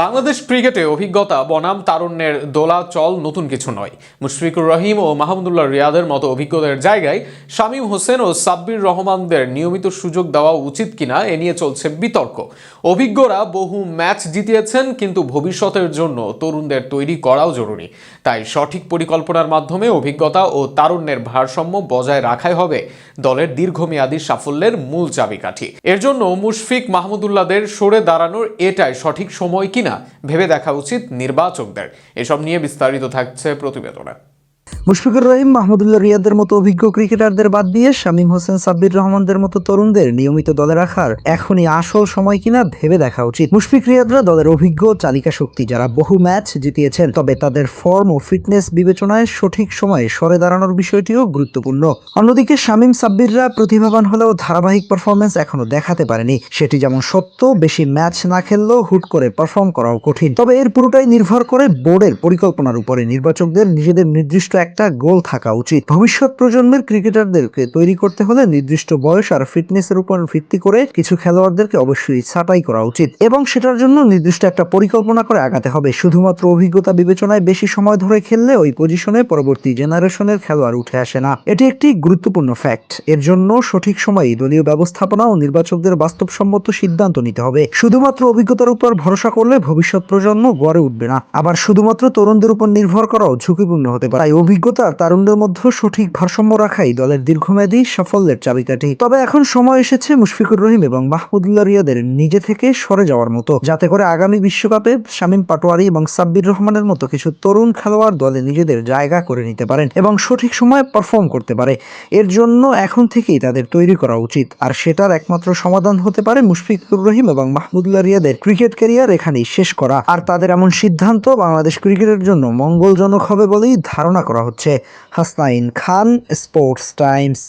বাংলাদেশ ক্রিকেটে অভিজ্ঞতা, বনাম তারুণ্যের দোলা, চল নতুন কিছু নয়। মুশফিকুর রহিম ও মাহমুদুল্লাহ রিয়াদের মতো অভিজ্ঞদের জায়গায় শামীম হোসেন ও সাব্বির রহমানদের নিয়মিত সুযোগ দেওয়া উচিত কিনা এ নিয়ে চলছে বিতর্ক। অভিজ্ঞরা বহু ম্যাচ জিতিয়েছেন, কিন্তু ভবিষ্যতের জন্য তরুণদের তৈরি করাও জরুরি। তাই সঠিক পরিকল্পনার মাধ্যমে অভিজ্ঞতা ও তারুণ্যের ভারসাম্য বজায় রাখাই হবে দলের দীর্ঘমেয়াদী সাফল্যের মূল চাবিকাঠি। এর জন্য মুশফিক মাহমুদুল্লাহদের সরে দাঁড়ানোর এটাই সঠিক সময় কিনা ভেবে দেখা উচিত নির্বাচকদের। এসব নিয়ে বিস্তারিত থাকছে প্রতিবেদনে। মুশফিকুর রহিম, মাহমুদুল্লাহ রিয়াদের মতো অভিজ্ঞ ক্রিকেটারদের বাদ দিয়ে শামীম হোসেন, সাব্বির রহমানদের মতো তরুণদের নিয়মিত দলে রাখার এখনই আসল সময় কিনা ভেবে দেখা উচিত। মুশফিক রিয়াদরা দলের অভিজ্ঞ চালিকা শক্তি যারা বহু ম্যাচ জিতিয়েছেন, তবে তাদের ফর্ম ও ফিটনেস বিবেচনায় সঠিক সময়ে সরে দাঁড়ানোর বিষয়টিও গুরুত্বপূর্ণ। অন্যদিকে শামীম সাব্বিররা প্রতিভাবান হলেও ধারাবাহিক পারফরমেন্স এখনও দেখাতে পারেনি। সেটি যেমন সত্য, বেশি ম্যাচ না খেললেও হুট করে পারফর্ম করাও কঠিন। তবে এর পুরোটাই নির্ভর করে বোর্ডের পরিকল্পনার উপরে। নির্বাচকদের নিজেদের নির্দিষ্ট একটা গোল থাকা উচিত। ভবিষ্যৎ প্রজন্মের ক্রিকেটারদেরকে তৈরি করতে হলে নির্দিষ্ট বয়স আর ফিটনেসের উপর ভিত্তি করে কিছু খেলোয়াড়দেরকে অবশ্যই ছাঁটাই করা উচিত এবং সেটার জন্য নির্দিষ্ট একটা পরিকল্পনা করে আগাতে হবে। শুধুমাত্র অভিজ্ঞতা বিবেচনায় বেশি সময় ধরে খেললে ওই পজিশনে পরবর্তী জেনারেশনের খেলোয়াড় উঠে আসে না। এটি একটি গুরুত্বপূর্ণ ফ্যাক্ট। এর জন্য সঠিক সময়ে দলীয় ব্যবস্থাপনা ও নির্বাচকদের বাস্তবসম্মত সিদ্ধান্ত নিতে হবে। শুধুমাত্র অভিজ্ঞতার উপর ভরসা করলে ভবিষ্যৎ প্রজন্ম গড়ে উঠবে না। আবার শুধুমাত্র তরুণদের উপর নির্ভর করাও ঝুঁকিপূর্ণ হতে পারে। তাই অভিজ্ঞতা আর তারুণদের মধ্যে সঠিক ভারসাম্য রাখাই দলের দীর্ঘমেয়াদী সাফল্যের চাবিকাঠি। তবে এখন সময় এসেছে মুশফিকুর রহিম এবং মাহমুদুল্লাহ রিয়াদের নিজে থেকে সরে যাওয়ার মতো। যাতে করে আগামী বিশ্বকাপে শামীম পাটোয়ারি এবং সাব্বির রহমানের মতো কিছু তরুণ খেলোয়াড় দলে নিজেদের জায়গা করে নিতে পারেন এবং সঠিক সময়ে পারফর্ম করতে পারে। এর জন্য এখন থেকেই তাদের তৈরি করা উচিত। আর সেটার একমাত্র সমাধান হতে পারে মুশফিকুর রহিম এবং মাহমুদুল্লাহ রিয়াদের ক্রিকেট ক্যারিয়ার এখানেই শেষ করা। আর তাদের এমন সিদ্ধান্ত বাংলাদেশ ক্রিকেটের জন্য মঙ্গলজনক হবে বলেই ধারণা করা হচ্ছে হাসনাইন খান স্পোর্টস টাইমস।